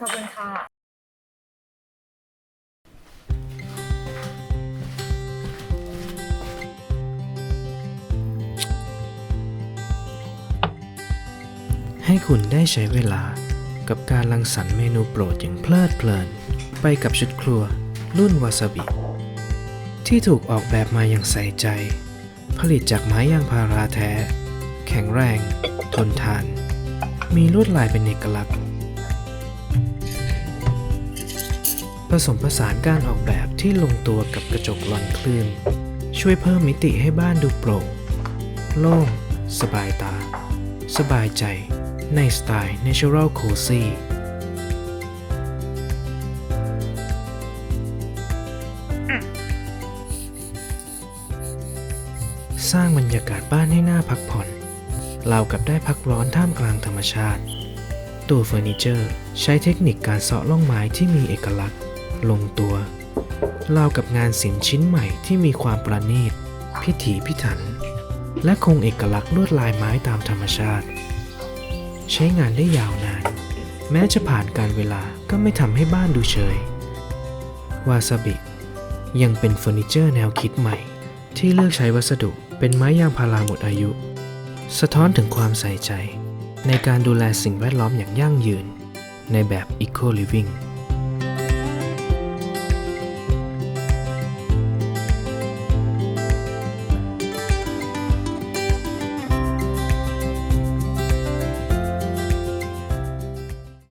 ขอบคุณค่ะ ให้คุณได้ใช้เวลากับการรังสรรค์เมนูโปรดอย่างเพลิดเพลิน ไปกับชุดครัวรุ่นวาซาบิ ที่ถูกออกแบบมาอย่างใส่ใจ ผลิตจากไม้ยางพาราแท้ แข็งแรง ทนทาน มีลวดลายเป็นเอกลักษณ์ สมผสานการออกแบบที่ลงตัวกับกระจกลอนคลื่น ช่วยเพิ่มมิติให้บ้านดูโปร่งโล่ง สบายตา สบายใจ ในสไตล์ Natural Cozy สร้างบรรยากาศบ้านให้หน่าพักผ่อน เรากับได้พักร้อนท่ามกลางธรรมชาติ ตัวเฟอร์นิเจอร์ ใช้เทคนิคการเสาะล่องไม้ที่มีเอกลักษณ์ ลงตัวรากับงานศิลป์ชิ้นใหม่ที่มีความประณีต พิถีพิถัน และคงเอกลักษณ์ลวดลายไม้ตามธรรมชาติ ใช้งานได้ยาวนาน แม้จะผ่านการเวลาก็ไม่ทำให้บ้านดูเฉย วาซาบิ ยังเป็นเฟอร์นิเจอร์แนวคิดใหม่ ที่เลือกใช้วัสดุเป็นไม้ยางพาราหมดอายุ สะท้อนถึงความใส่ใจ ในการดูแลสิ่งแวดล้อมอย่างยั่งยืน ในแบบ Eco Living